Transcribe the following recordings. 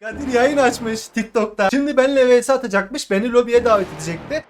Kadir yayın açmış TikTok'ta. Şimdi benimle vs atacakmış. Beni lobiye davet edecekti.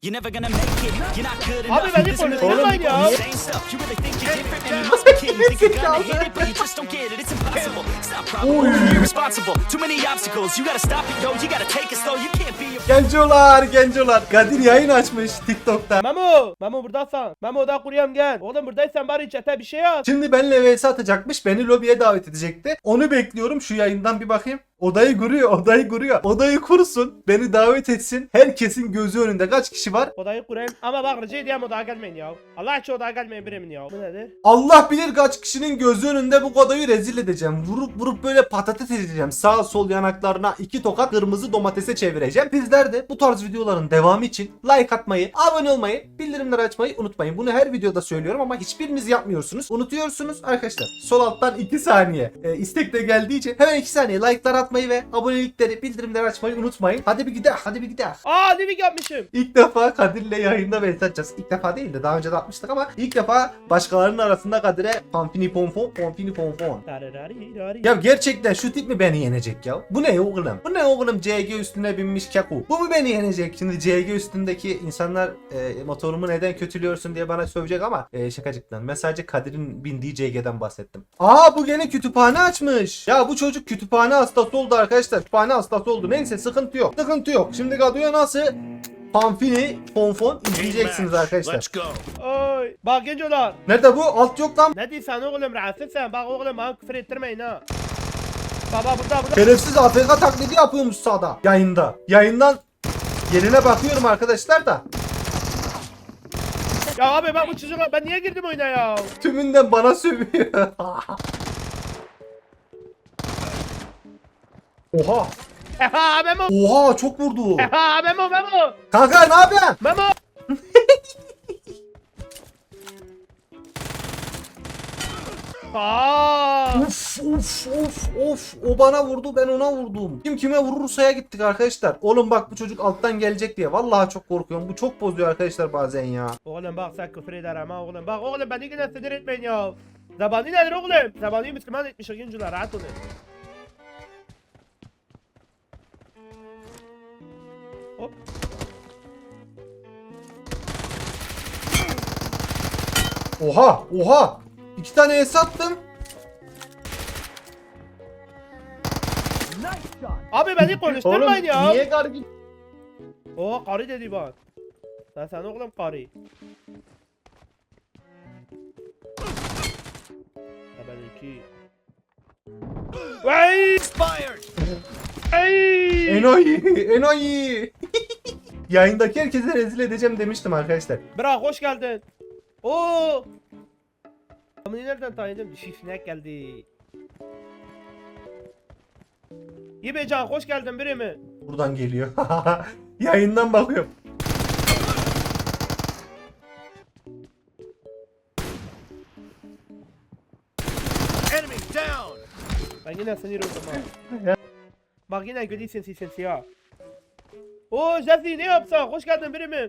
You're never gonna make it. You're not good enough. Abi to the konuşturmayın ya. same stuff. You really think you're different and you must be kidding. Think you're gonna hit it, but you just don't get it. It's impossible. It's not probable. You're irresponsible. Too many obstacles. You gotta stop it, yo. You gotta take it slow. You can't be a Gencolar, gencolar. Kadir yayın açmış TikTok'ta. Memo! Memo buradasın. Memo da kuruyorum gel. Oğlum buradaysan bari chat'e bir şey yaz. Şimdi benimle vs atacakmış. Beni lobiye davet edecekti. Onu bekliyorum. Şu yayından bir bakayım. Odayı kuruyor, odayı kuruyor. Odayı kursun, beni davet etsin. Herkesin gözü önünde kaç kişi var? Odayı kurayım. Ama bak rica ediyorum odaya gelmeyin ya. Allah için odaya gelmeyin birimin ya. Bu nedir? Allah bilir kaç kişinin gözü önünde bu odayı rezil edeceğim. Vurup vurup böyle patates edeceğim. Sağ sol yanaklarına iki tokat kırmızı domatese çevireceğim. Sizler de bu tarz videoların devamı için like atmayı, abone olmayı, bildirimleri açmayı unutmayın. Bunu her videoda söylüyorum ama hiçbiriniz yapmıyorsunuz. Unutuyorsunuz arkadaşlar. Sol alttan 2 saniye e, istek de geldiği için hemen 2 saniye like'lar atmayı ve abonelikleri, bildirimleri açmayı unutmayın. Hadi bir gidelim, hadi bir gidelim. Aa living yapmışım. İlk defa Kadir'le yayında vs. İlk defa değil de daha önce de atmıştık ama ilk defa başkalarının arasında Kadir'e Pampini Ponfon, Pampini Ponfon. Ya gerçekten şu tip mi beni yenecek ya? Bu ne oğlum? Bu ne oğlum CG üstüne binmiş kaku? Bu mu beni yenecek? Şimdi CG üstündeki insanlar e, motorumu neden kötülüyorsun diye bana sövecek ama e, şakacıktan. Ben sadece Kadir'in bindiği CG'den bahsettim. Aa bu gene kütüphane açmış. Ya bu çocuk kütüphane hastası oldu arkadaşlar. Kütüphane hastası oldu. Neyse sıkıntı yok. Sıkıntı yok. Şimdi Kadı'ya nasıl Pamfini, Fonfon izleyeceksiniz arkadaşlar. Oy. Bak gencolar. Nerede bu? Alt yok lan. Ne diyorsun oğlum rahatsız sen. Bak oğlum bana küfür ettirmeyin ha. Baba burada burada. Şerefsiz AFK taklidi yapıyormuş sağda. Yayında. Yayından yerine bakıyorum arkadaşlar da. Ya abi ben bu çocuğa ben niye girdim oyuna ya? Tümünden bana sövüyor. Oha. Eha Memo. Oha çok vurdu. Eha Memo Memo. Kanka ne yapıyorsun? Memo. Aa. Uf uf uf of. O bana vurdu ben ona vurdum. Kim kime vurursaya gittik arkadaşlar. Oğlum bak bu çocuk alttan gelecek diye. Vallahi çok korkuyorum. Bu çok bozuyor arkadaşlar bazen ya. Oğlum bak sen küfür ederim ha oğlum. Bak oğlum beni yine sinir etmeyin ya. Zabani nedir oğlum? Zabani Müslüman etmiş oyuncular rahat olun. Hop. Oha oha. İki tane es attım. Abi beni konuşturmayın ya. niye gargın? Oo karı dedi bak. Sen sen oğlum karı. Ya benimki. Vay! Expired. Ay! Enayi, enayi. Yayındaki herkese rezil edeceğim demiştim arkadaşlar. Bırak hoş geldin. Oo! Bunu nereden tanıdım? Dişi sinek geldi. Yibecan hoş geldin biri mi? Buradan geliyor. Yayından bakıyorum. Enemy down. Ben yine sinir oldum ha. Bak yine gidiyorsun sen siyah. Oo Jesse ne yapsa? Hoş geldin biri mi?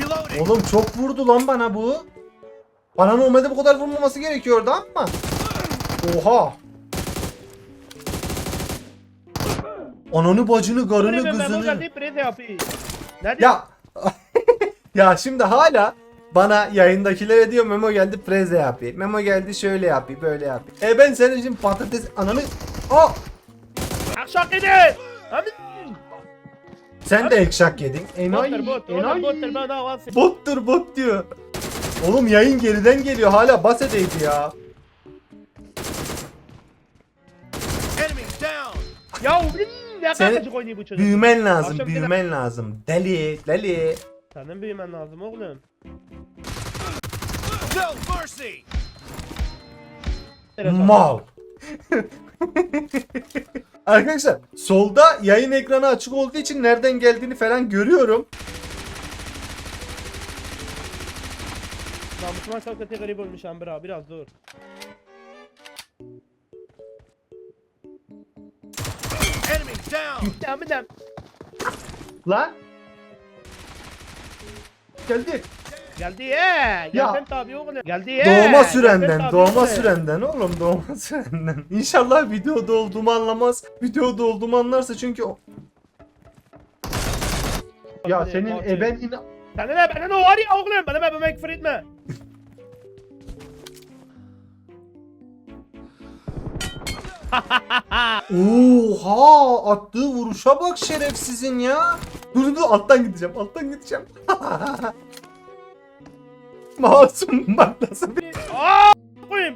Reloading. Oğlum çok vurdu lan bana bu. Bana normalde bu kadar vurmaması gerekiyordu ama. Oha. Ananı bacını garını kızını. Ya. ya şimdi hala bana yayındakilere diyor Memo geldi preze yapıyor. Memo geldi şöyle yapıyor böyle yapıyor. E ben senin için patates ananı... Aa! Akşam gidi. Amin. Sen de ekşak yedin. Enayi. Bottur bot. Enayi. bottur ben daha varsın. Bottur bot diyor. Oğlum yayın geriden geliyor hala bas edeydi ya. Ya ne Sen- kadar oynuyor bu çocuk. Büyümen lazım, Akşam büyümen lazım. Deli, deli. Senin büyümen lazım oğlum. No mercy. Mal. Arkadaşlar solda yayın ekranı açık olduğu için nereden geldiğini falan görüyorum. Namusuma çok kötü garip olmuş Ambra biraz dur. Enemy down. Devam edelim. Lan. Geldi. Geldi ye. Geldim tabii oğlum. Geldi ye. Doğma Geldim sürenden, doğma sürenden oğlum doğma sürenden. İnşallah videoda olduğumu anlamaz. Videoda olduğumu anlarsa çünkü o... Ya senin hadi. eben in... Sana ne bana ne var ya oğlum bana ben bana küfür etme. Oha attığı vuruşa bak şerefsizin ya. Dur dur, alttan gideceğim alttan gideceğim. Masum bak nasıl bir... Aa koyayım.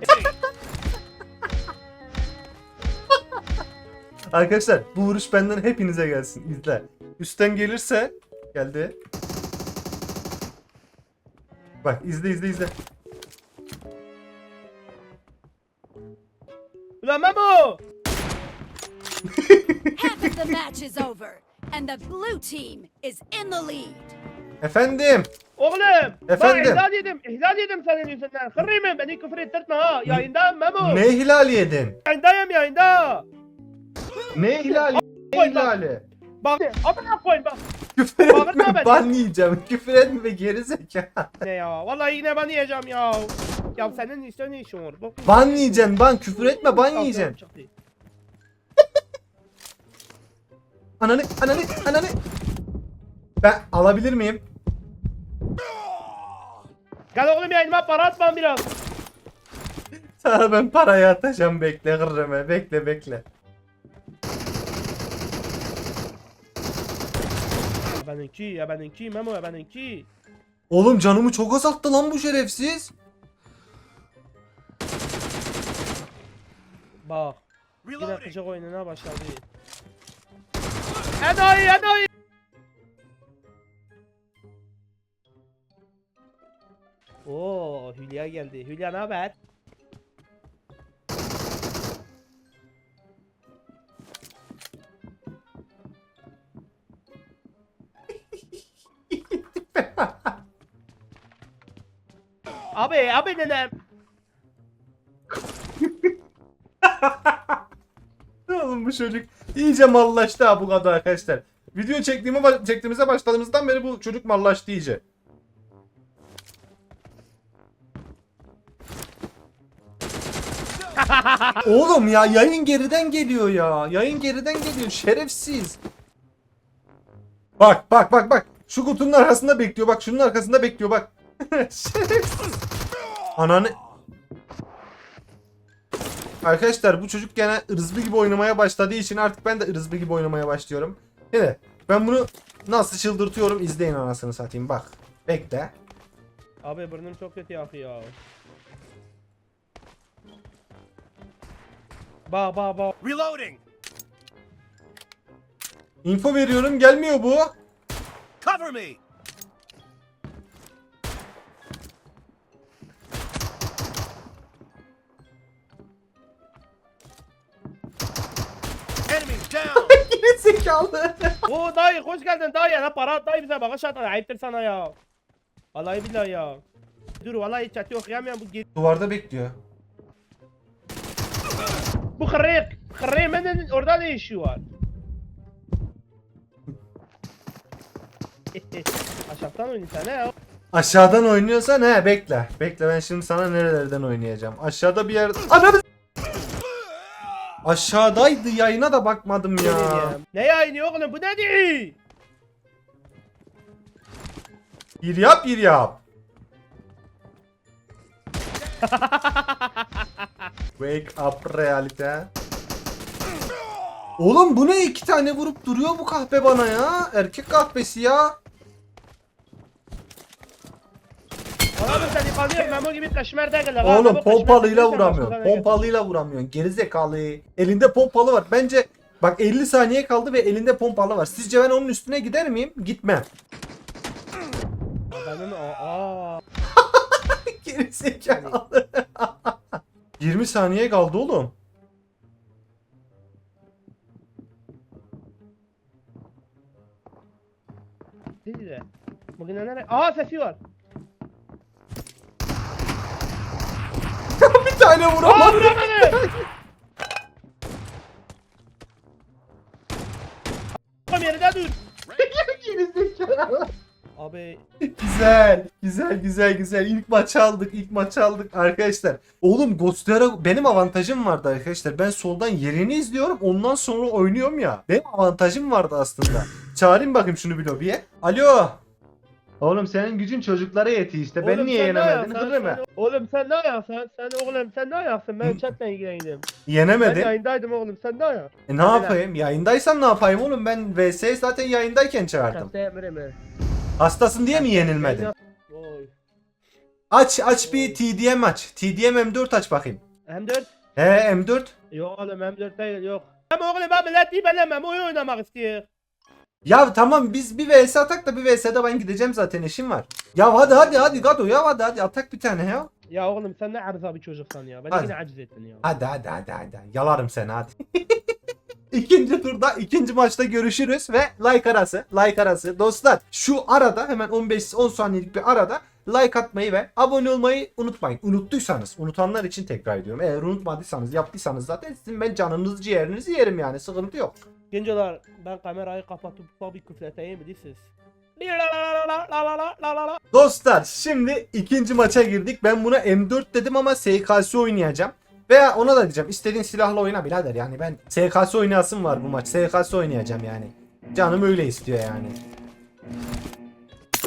Arkadaşlar bu vuruş benden hepinize gelsin izle. Üstten gelirse geldi. Bak izle izle izle. Ulan Memo. Half of the match is over, and the blue team is in the lead. Efendim. Oğlum. Efendim? Bak ihlal yedim. İhlal yedim senin yüzünden. Kırayım beni küfür ettirtme ha. Yayındayım Memo. Ne ihlali yedin? Yayındayım yayında. Ne ihlali? Ne ihlali? Bak. Amına koyayım bak. Küfür etme ban yiyeceğim. Küfür etme geri zeka. Ne ya? Vallahi yine ben yiyeceğim ya. Ya senin işte ne işin var? Bak. Ban yiyeceksin ban küfür etme ban yiyeceksin. Ananı ananı ananı. Ben alabilir miyim? Gel oğlum yayınıma para atmam biraz. Sana ben parayı atacağım bekle kırreme bekle bekle. Ya benimki ya benimki Memo ya benimki. Oğlum canımı çok azalttı lan bu şerefsiz. Bak. Yine Reloading. kıcak oyununa başladı. Enayi enayi. Oo Hülya geldi. Hülya ne haber? abi abi nenem. Oğlum bu çocuk iyice mallaştı ha bu kadar arkadaşlar. Video çektiğime ba- çektiğimize başladığımızdan beri bu çocuk mallaştı iyice. Oğlum ya yayın geriden geliyor ya. Yayın geriden geliyor şerefsiz. Bak bak bak bak. Şu kutunun arkasında bekliyor bak şunun arkasında bekliyor bak. şerefsiz. Ananı Arkadaşlar bu çocuk gene ırzlı gibi oynamaya başladığı için artık ben de ırzlı gibi oynamaya başlıyorum. Evet ben bunu nasıl çıldırtıyorum izleyin anasını satayım bak. Bekle. Abi burnum çok kötü yakıyor. Bak bak bak. Reloading. Info veriyorum gelmiyor bu. Cover me. Geri zekalı. Oo dayı hoş geldin dayı ya para dayı bize bağış at ayıptır sana ya. Vallahi billahi ya. Dur vallahi chat'i okuyamıyorum bu git. Duvarda bekliyor. Bu kırık. Kırık benim orada ne işi var? Aşağıdan oynaysan ne ya? Aşağıdan oynuyorsa ne bekle. Bekle ben şimdi sana nerelerden oynayacağım. Aşağıda bir yerde. Ananı Aşağıdaydı yayına da bakmadım ya. Ne yayını oğlum bu ne değil? Bir yap bir yap. Wake up realite. Oğlum bu ne iki tane vurup duruyor bu kahpe bana ya. Erkek kahpesi ya. Abi sen ifade Memo gibi kaşmer değil. ha. Oğlum pompalıyla vuramıyorsun. Pompalıyla vuramıyorsun. Gerizekalı. Elinde pompalı var. Bence bak 50 saniye kaldı ve elinde pompalı var. Sizce ben onun üstüne gider miyim? Gitmem. Benim aa. Gerizekalı. 20 saniye kaldı oğlum. Bugün nereye? Aa sesi var. bir tane Aa vuramadım. vuramadı. Tam yerinde dur. Gerizekalı. Abi Güzel. Güzel güzel güzel. İlk maç aldık. ilk maç aldık arkadaşlar. Oğlum Ghostlara benim avantajım vardı arkadaşlar. Ben soldan yerini izliyorum. Ondan sonra oynuyorum ya. Benim avantajım vardı aslında. Çağırayım bakayım şunu bir lobiye. Alo. Oğlum senin gücün çocuklara yetiyor işte. Ben Oğlum niye sen? Hırrı mı? Sen- Oğlum sen ne ayaksın? Sen oğlum sen ne ayaksın? Ben chatle ilgilendim. Ben Yenemedin. yayındaydım oğlum sen ne ayaksın? E ne yapayım? Yayındaysam ne yapayım oğlum? Ben VS'yi zaten yayındayken çağırdım. Hastasın diye mi yenilmedin? Aç aç bir TDM aç. TDM M4 aç bakayım. M4? He M4. Yok oğlum M4 değil yok. Ama oğlum ben millet değil belemem oyun oynamak istiyor. Ya tamam biz bir VS atak da bir VS'de ben gideceğim zaten işim var. Ya hadi hadi hadi Gado ya hadi hadi atak bir tane ya. Ya oğlum sen ne arıza bir çocuksan ya. Beni Hadi. yine aciz ettin ya. Hadi hadi hadi hadi. Yalarım seni hadi. İkinci turda ikinci maçta görüşürüz ve like arası like arası dostlar şu arada hemen 15-10 saniyelik bir arada like atmayı ve abone olmayı unutmayın. Unuttuysanız, unutanlar için tekrar ediyorum. Eğer unutmadıysanız, yaptıysanız zaten sizin ben canınızı ciğerinizi yerim yani. Sıkıntı yok. Gencolar ben kamerayı kapatıp bir küfleteyim mi siz? Dostlar şimdi ikinci maça girdik. Ben buna M4 dedim ama SKS oynayacağım. Veya ona da diyeceğim istediğin silahla oyna birader yani ben SKS oynayasım var bu maç. SKS oynayacağım yani. Canım öyle istiyor yani.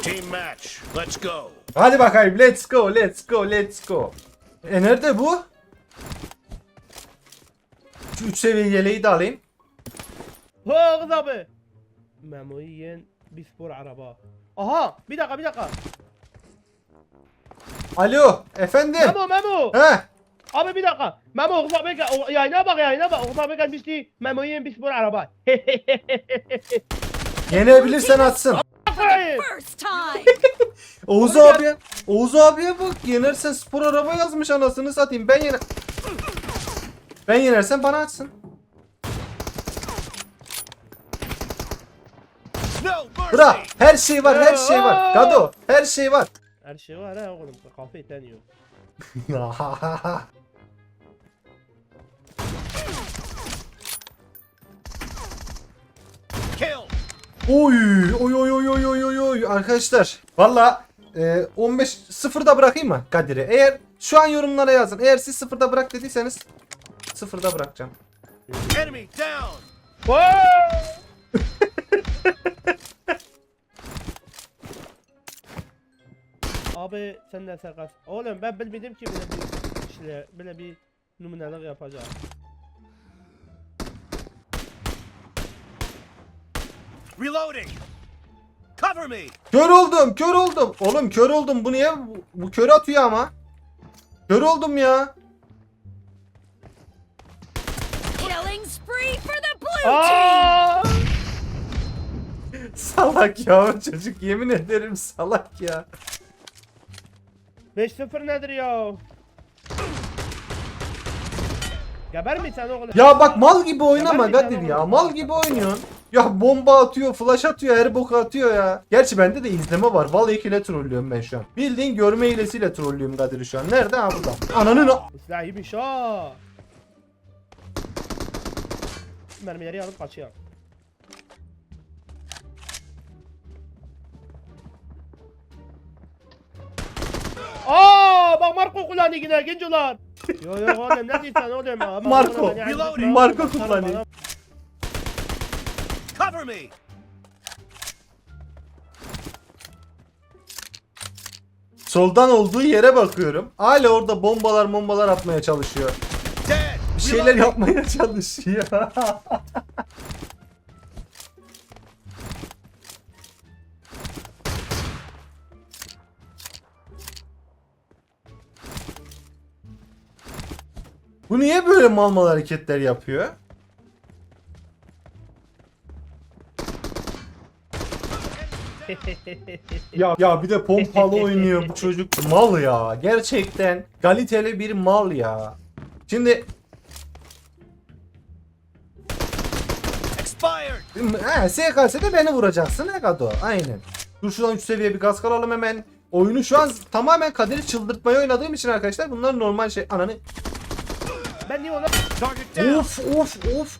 Team match. Let's go. Hadi bakayım let's go let's go let's go. E nerede bu? Şu 3 seviye yeleği de alayım. Ho kız abi. Memo'yu yiyen bir spor araba. Aha bir dakika bir dakika. Alo efendim. Memo Memo. He. Abi bir dakika. Memo Oğuz abi Yayına bak yayına bak. Oğuz abi gelmişti. Memo'yu yiyen bir spor araba. Yenebilirsen atsın. Hayır. First time! Oğuz abi. Oğuz abiye bak. Yenersen spor araba yazmış anasını satayım. Ben yene... Ben yenersem bana mercy. Bırak. Her şey var, her şey var. Gado, her şey var. Her şey var ha oğlum. Kafa iteniyor. Kill. Oy, oy, oy, oy, oy, oy, oy, oy. Arkadaşlar, valla e, 15 sıfırda bırakayım mı Kadir'i? Eğer şu an yorumlara yazın. Eğer siz sıfırda bırak dediyseniz sıfırda bırakacağım. Enemy down. Abi sen de sakat. Oğlum ben bilmedim ki böyle bir işle böyle bir numunelik yapacağım. Reloading. Cover me. Kör oldum, kör oldum. Oğlum kör oldum. Bu niye? Bu, bu kör atıyor ama. Kör oldum ya. Killing spree for the blue team! Salak ya o çocuk yemin ederim salak ya. 5-0 nedir ya? Geber mi sen oğlum? Ya bak mal gibi oynama Kadir ya. Mal gibi oynuyorsun. Ya bomba atıyor, flash atıyor, her boku atıyor ya. Gerçi bende de izleme var. Vallahi ile trollüyorum ben şu an. Bildiğin görme hilesiyle trollüyorum Kadir'i şu an. Nerede? Ha burada. Ananın a- Silah iyiymiş ha. Mermileri alıp kaçıyor. Aa, bak Marco kullanıyor yine gencolar. Yo yo oğlum ne diyorsun oğlum? Marco. Marco kullanıyor. Cover me. Soldan olduğu yere bakıyorum. Hala orada bombalar bombalar atmaya çalışıyor. Bir şeyler yapmaya çalışıyor. Bu niye böyle mal mal hareketler yapıyor? ya, ya bir de pompalı oynuyor bu çocuk. Mal ya. Gerçekten kaliteli bir mal ya. Şimdi Expired. He, SKS'de beni vuracaksın ne Gado? Aynen. Dur şuradan 3 seviye bir gaz alalım hemen. Oyunu şu an tamamen Kadir'i çıldırtmaya oynadığım için arkadaşlar bunlar normal şey. Ananı. Ben niye ona... Of of of.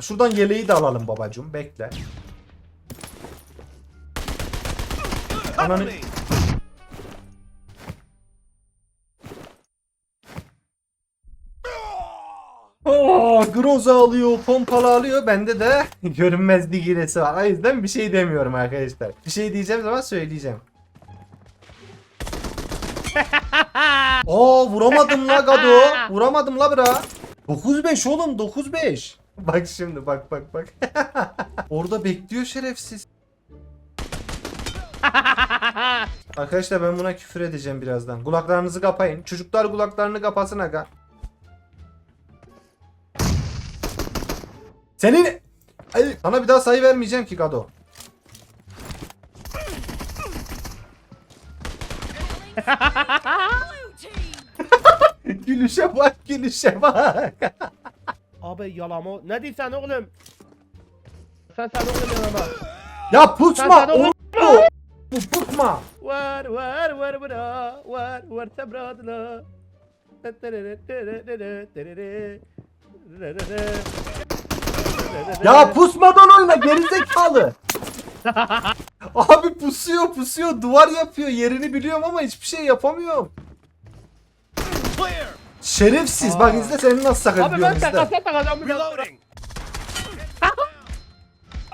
Şuradan yeleği de alalım babacığım. Bekle. Ananı... Oo, Groza alıyor, pompalı alıyor. Bende de görünmezlik hilesi var. O yüzden bir şey demiyorum arkadaşlar. Bir şey diyeceğim zaman söyleyeceğim. Oo vuramadım la Gado. Vuramadım la bra. 9-5 oğlum 9-5. Bak şimdi bak bak bak. Orada bekliyor şerefsiz. Arkadaşlar ben buna küfür edeceğim birazdan. Kulaklarınızı kapayın. Çocuklar kulaklarını kapasın aga. Senin... Ay, sana bir daha sayı vermeyeceğim ki Gado. Gülüşe bak gülüşe bak. Abi yalama. Ne diyorsun oğlum? Sen sen oğlum ama. ya Sen pusma. sen oğlum. oğlum. Bu pusma. Var var var bra. Var var sabradla. Ya pusmadan oyna gerizekalı. Abi pusuyor pusuyor duvar yapıyor yerini biliyorum ama hiçbir şey yapamıyorum. Şerefsiz bak izle seni nasıl Abi ben izle. biraz. Reloading.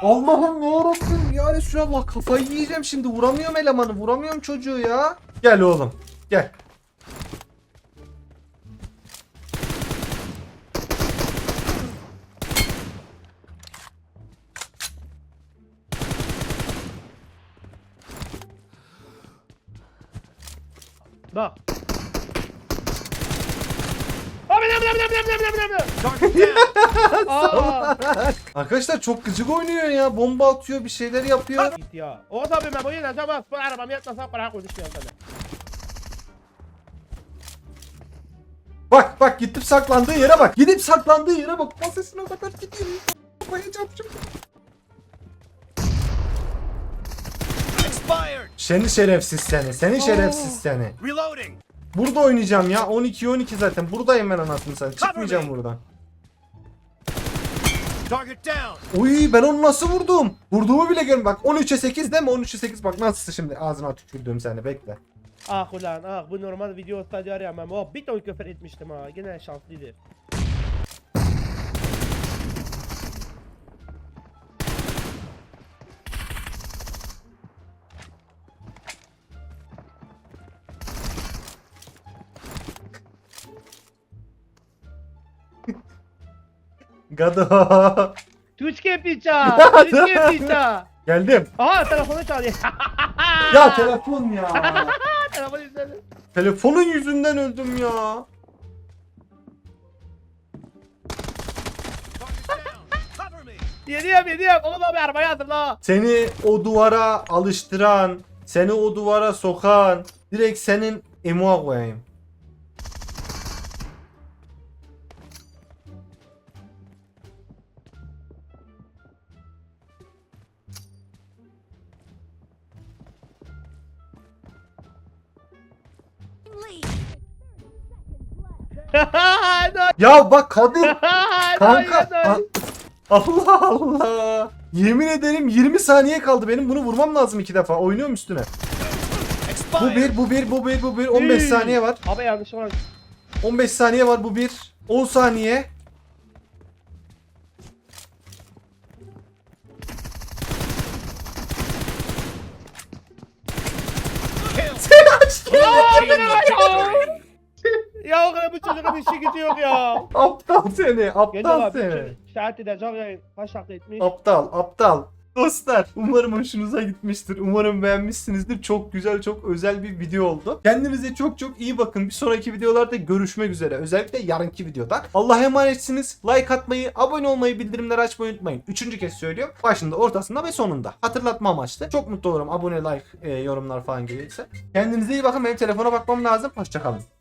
Allah'ım yarabbim ya Resulallah kafayı yiyeceğim şimdi vuramıyorum elemanı vuramıyorum çocuğu ya. Gel oğlum gel. Bak. Arkadaşlar çok gıcık oynuyor ya bomba atıyor bir şeyler yapıyor. Git ya. O tabii ben bu yine tamam spor arabamı yatmasam bırak konuşmuyorum sana. Bak bak gidip saklandığı yere bak. Gidip saklandığı yere bak. Masasına kadar gidiyor. Koyacağım şimdi. Seni şerefsiz seni. Seni şerefsiz seni. Reloading. Burada oynayacağım ya. 12 12 zaten. Buradayım ben anasını sen. Çıkmayacağım buradan. Uy ben onu nasıl vurdum? Vurduğumu bile görün. Bak 13'e 8 değil mi? 13'e 8 bak nasıl şimdi ağzına tükürdüğüm seni bekle. Ah ulan ah bu normal video olsaydı ben oh, bir ton küfür etmiştim ha yine şanslıydı. Gado. Türkiye pizza! Türkiye pizza! Geldim. Aha telefonu çalıyor. Ya telefon ya. telefonu izledim. Telefonun yüzünden öldüm ya. Yediyorum yediyorum. Oğlum abi arabayı hazırla. Seni o duvara alıştıran, seni o duvara sokan, direkt senin emuğa koyayım. Ya bak kadın kanka a- Allah Allah. Yemin ederim 20 saniye kaldı benim bunu vurmam lazım iki defa. Oynuyorum üstüne. Bu bir, bu bir, bu bir, bu bir. 15 saniye var. Abi yanlış var. 15 saniye var bu bir. 10 saniye. Ya o kadar bu çocuğun işi gücü yok ya. Aptal seni, aptal abi seni. çocuk saat edecek yayın. Kaç dakika etmiş? Aptal, aptal. Dostlar umarım hoşunuza gitmiştir. Umarım beğenmişsinizdir. Çok güzel, çok özel bir video oldu. Kendinize çok çok iyi bakın. Bir sonraki videolarda görüşmek üzere. Özellikle yarınki videoda. Allah'a emanetsiniz. Like atmayı, abone olmayı, bildirimleri açmayı unutmayın. Üçüncü kez söylüyorum. Başında, ortasında ve sonunda. Hatırlatma amaçlı. Çok mutlu olurum abone, like, e, yorumlar falan gelirse. Kendinize iyi bakın. Benim telefona bakmam lazım. Hoşçakalın.